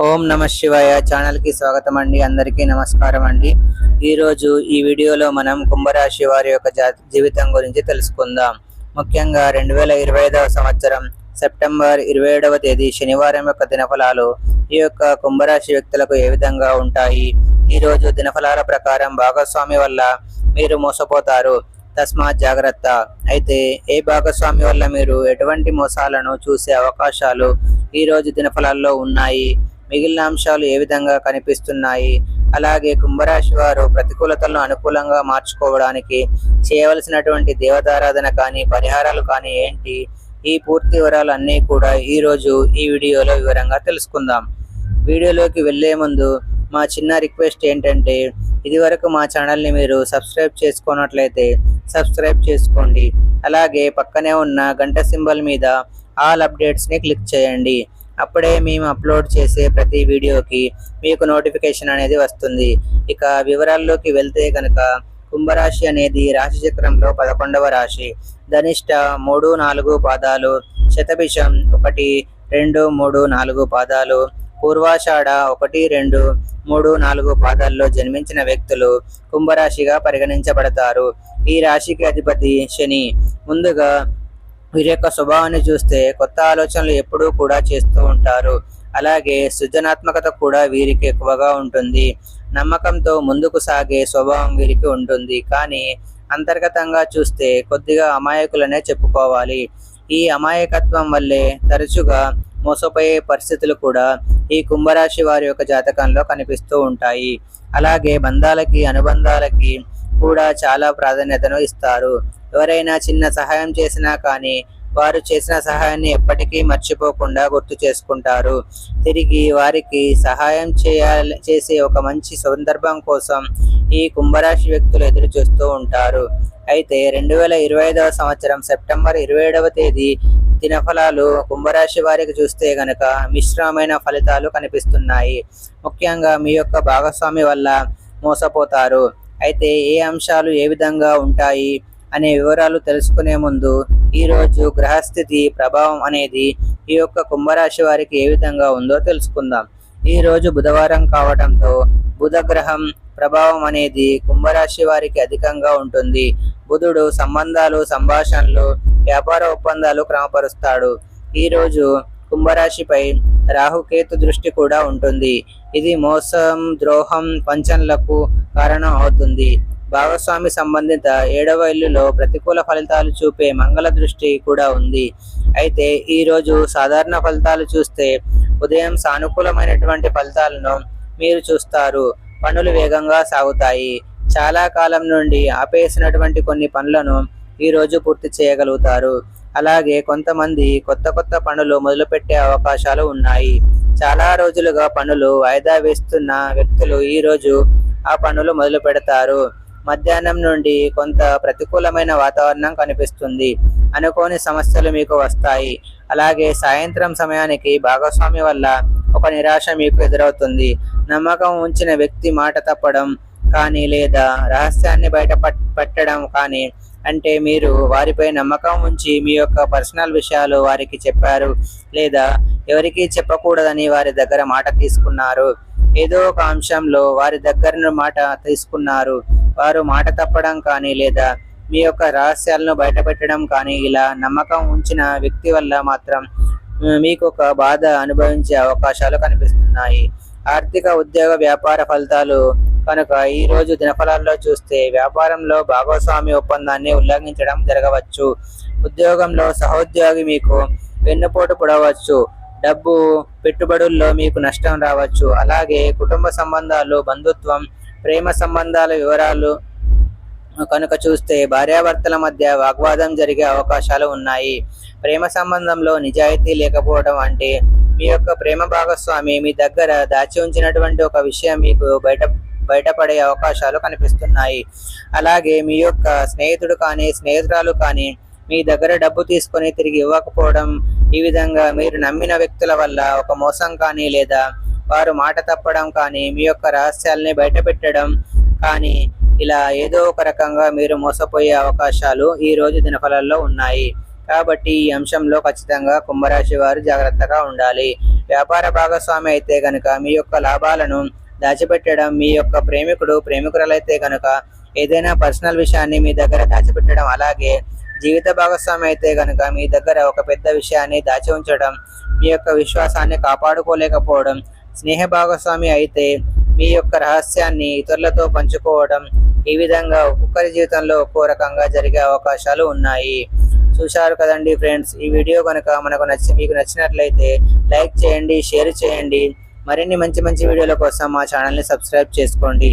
ఓం నమ శివాయ. ఛానల్కి స్వాగతం అండి. అందరికీ నమస్కారం అండి. ఈరోజు ఈ వీడియోలో మనం కుంభరాశి వారి యొక్క జా- జీవితం గురించి తెలుసుకుందాం. ముఖ్యంగా రెండు వేల ఇరవై ఐదవ సంవత్సరం సెప్టెంబర్ ఇరవై ఏడవ తేదీ శనివారం యొక్క దినఫలాలు ఈ యొక్క కుంభరాశి వ్యక్తులకు ఏ విధంగా ఉంటాయి? ఈరోజు దినఫలాల ప్రకారం భాగస్వామి వల్ల మీరు మోసపోతారు. తస్మాత్ జాగ్రత్త. అయితే ఏ భాగస్వామి వల్ల మీరు ఎటువంటి మోసాలను చూసే అవకాశాలు ఈరోజు దినఫలాల్లో ఉన్నాయి? మిగిలిన అంశాలు ఏ విధంగా కనిపిస్తున్నాయి? అలాగే కుంభరాశి వారు ప్రతికూలతలను అనుకూలంగా మార్చుకోవడానికి చేయవలసినటువంటి దేవతారాధన కానీ పరిహారాలు కానీ ఏంటి? ఈ పూర్తి వివరాలు అన్నీ కూడా ఈరోజు ఈ వీడియోలో వివరంగా తెలుసుకుందాం. వీడియోలోకి వెళ్ళే ముందు మా చిన్న రిక్వెస్ట్ ఏంటంటే ఇదివరకు మా ఛానల్ని మీరు సబ్స్క్రైబ్ చేసుకున్నట్లయితే సబ్స్క్రైబ్ చేసుకోండి. అలాగే పక్కనే ఉన్న గంట సింబల్ మీద ఆల్ అప్డేట్స్ని క్లిక్ చేయండి. అప్పుడే మేము అప్లోడ్ చేసే ప్రతి వీడియోకి మీకు నోటిఫికేషన్ అనేది వస్తుంది. ఇక వివరాల్లోకి వెళ్తే కనుక కుంభరాశి అనేది రాశి చక్రంలో పదకొండవ రాశి. ధనిష్ట మూడు నాలుగు పాదాలు శతభిషం ఒకటి రెండు మూడు నాలుగు పాదాలు పూర్వాషాఢ ఒకటి రెండు మూడు నాలుగు పాదాల్లో జన్మించిన వ్యక్తులు కుంభరాశిగా పరిగణించబడతారు. ఈ రాశికి అధిపతి శని. ముందుగా వీరి యొక్క స్వభావాన్ని చూస్తే కొత్త ఆలోచనలు ఎప్పుడూ కూడా చేస్తూ ఉంటారు. అలాగే సృజనాత్మకత కూడా వీరికి ఎక్కువగా ఉంటుంది. నమ్మకంతో ముందుకు సాగే స్వభావం వీరికి ఉంటుంది. కానీ అంతర్గతంగా చూస్తే కొద్దిగా అమాయకులనే చెప్పుకోవాలి. ఈ అమాయకత్వం వల్లే తరచుగా మోసపోయే పరిస్థితులు కూడా ఈ కుంభరాశి వారి యొక్క జాతకంలో కనిపిస్తూ ఉంటాయి. అలాగే బంధాలకి అనుబంధాలకి కూడా చాలా ప్రాధాన్యతను ఇస్తారు. ఎవరైనా చిన్న సహాయం చేసినా కానీ వారు చేసిన సహాయాన్ని ఎప్పటికీ మర్చిపోకుండా గుర్తు చేసుకుంటారు. తిరిగి వారికి సహాయం చేయాలి చేసే ఒక మంచి సందర్భం కోసం ఈ కుంభరాశి వ్యక్తులు ఎదురు చూస్తూ ఉంటారు. అయితే రెండు వేల ఇరవై ఐదవ సంవత్సరం సెప్టెంబర్ ఇరవై ఏడవ తేదీ దినఫలాలు కుంభరాశి వారికి చూస్తే గనక మిశ్రమైన ఫలితాలు కనిపిస్తున్నాయి. ముఖ్యంగా మీ యొక్క భాగస్వామి వల్ల మోసపోతారు. అయితే ఏ అంశాలు ఏ విధంగా ఉంటాయి? అనే వివరాలు తెలుసుకునే ముందు ఈరోజు గ్రహస్థితి ప్రభావం అనేది ఈ యొక్క కుంభరాశి వారికి ఏ విధంగా ఉందో తెలుసుకుందాం. ఈ రోజు బుధవారం కావడంతో బుధగ్రహం ప్రభావం అనేది కుంభరాశి వారికి అధికంగా ఉంటుంది. బుధుడు సంబంధాలు సంభాషణలు వ్యాపార ఒప్పందాలు క్రమపరుస్తాడు. ఈరోజు కుంభరాశిపై రాహుకేతు దృష్టి కూడా ఉంటుంది. ఇది మోసం ద్రోహం వంచనలకు కారణం అవుతుంది. భాగస్వామి సంబంధిత ఏడవ ఇల్లులో ప్రతికూల ఫలితాలు చూపే మంగళ దృష్టి కూడా ఉంది. అయితే ఈరోజు సాధారణ ఫలితాలు చూస్తే ఉదయం సానుకూలమైనటువంటి ఫలితాలను మీరు చూస్తారు. పనులు వేగంగా సాగుతాయి. చాలా కాలం నుండి ఆపేసినటువంటి కొన్ని పనులను ఈరోజు పూర్తి చేయగలుగుతారు. అలాగే కొంతమంది కొత్త కొత్త పనులు మొదలుపెట్టే అవకాశాలు ఉన్నాయి. చాలా రోజులుగా పనులు వాయిదా వేస్తున్న వ్యక్తులు ఈ రోజు ఆ పనులు మొదలు పెడతారు మధ్యాహ్నం నుండి కొంత ప్రతికూలమైన వాతావరణం కనిపిస్తుంది. అనుకోని సమస్యలు మీకు వస్తాయి. అలాగే సాయంత్రం సమయానికి భాగస్వామి వల్ల ఒక నిరాశ మీకు ఎదురవుతుంది. నమ్మకం ఉంచిన వ్యక్తి మాట తప్పడం కానీ లేదా రహస్యాన్ని బయట పట్- పెట్టడం కానీ అంటే మీరు వారిపై నమ్మకం ఉంచి మీ యొక్క పర్సనల్ విషయాలు వారికి చెప్పారు లేదా ఎవరికి చెప్పకూడదని వారి దగ్గర మాట తీసుకున్నారు. ఏదో ఒక అంశంలో వారి దగ్గర మాట తీసుకున్నారు. వారు మాట తప్పడం కానీ లేదా మీ యొక్క రహస్యాలను బయటపెట్టడం కానీ ఇలా నమ్మకం ఉంచిన వ్యక్తి వల్ల మాత్రం మీకు ఒక బాధ అనుభవించే అవకాశాలు కనిపిస్తున్నాయి. ఆర్థిక ఉద్యోగ వ్యాపార ఫలితాలు కనుక ఈ రోజు దినఫలాల్లో చూస్తే వ్యాపారంలో భాగస్వామి ఒప్పందాన్ని ఉల్లంఘించడం జరగవచ్చు. ఉద్యోగంలో సహోద్యోగి మీకు వెన్నుపోటు పొడవచ్చు. డబ్బు పెట్టుబడుల్లో మీకు నష్టం రావచ్చు. అలాగే కుటుంబ సంబంధాలు బంధుత్వం ప్రేమ సంబంధాల వివరాలు కనుక చూస్తే భార్యాభర్తల మధ్య వాగ్వాదం జరిగే అవకాశాలు ఉన్నాయి. ప్రేమ సంబంధంలో నిజాయితీ లేకపోవడం అంటే మీ యొక్క ప్రేమ భాగస్వామి మీ దగ్గర దాచి ఉంచినటువంటి ఒక విషయం మీకు బయట బయటపడే అవకాశాలు కనిపిస్తున్నాయి. అలాగే మీ యొక్క స్నేహితుడు కానీ స్నేహితురాలు కానీ మీ దగ్గర డబ్బు తీసుకొని తిరిగి ఇవ్వకపోవడం ఈ విధంగా మీరు నమ్మిన వ్యక్తుల వల్ల ఒక మోసం కానీ లేదా వారు మాట తప్పడం కానీ మీ యొక్క రహస్యాల్ని బయటపెట్టడం కానీ ఇలా ఏదో ఒక రకంగా మీరు మోసపోయే అవకాశాలు ఈ రోజు దినఫలాల్లో ఉన్నాయి. కాబట్టి ఈ అంశంలో ఖచ్చితంగా కుంభరాశి వారు జాగ్రత్తగా ఉండాలి. వ్యాపార భాగస్వామి అయితే కనుక మీ యొక్క లాభాలను దాచిపెట్టడం మీ యొక్క ప్రేమికుడు ప్రేమికురాలైతే కనుక ఏదైనా పర్సనల్ విషయాన్ని మీ దగ్గర దాచిపెట్టడం అలాగే జీవిత భాగస్వామి అయితే కనుక మీ దగ్గర ఒక పెద్ద విషయాన్ని దాచి ఉంచడం మీ యొక్క విశ్వాసాన్ని కాపాడుకోలేకపోవడం స్నేహ భాగస్వామి అయితే మీ యొక్క రహస్యాన్ని ఇతరులతో పంచుకోవడం ఈ విధంగా ఒక్కొక్కరి జీవితంలో ఒక్కో రకంగా జరిగే అవకాశాలు ఉన్నాయి. చూశారు కదండి ఫ్రెండ్స్ ఈ వీడియో కనుక మనకు నచ్చి మీకు నచ్చినట్లయితే లైక్ చేయండి షేర్ చేయండి. మరిన్ని మంచి మంచి వీడియోల కోసం మా ఛానల్ని సబ్స్క్రైబ్ చేసుకోండి.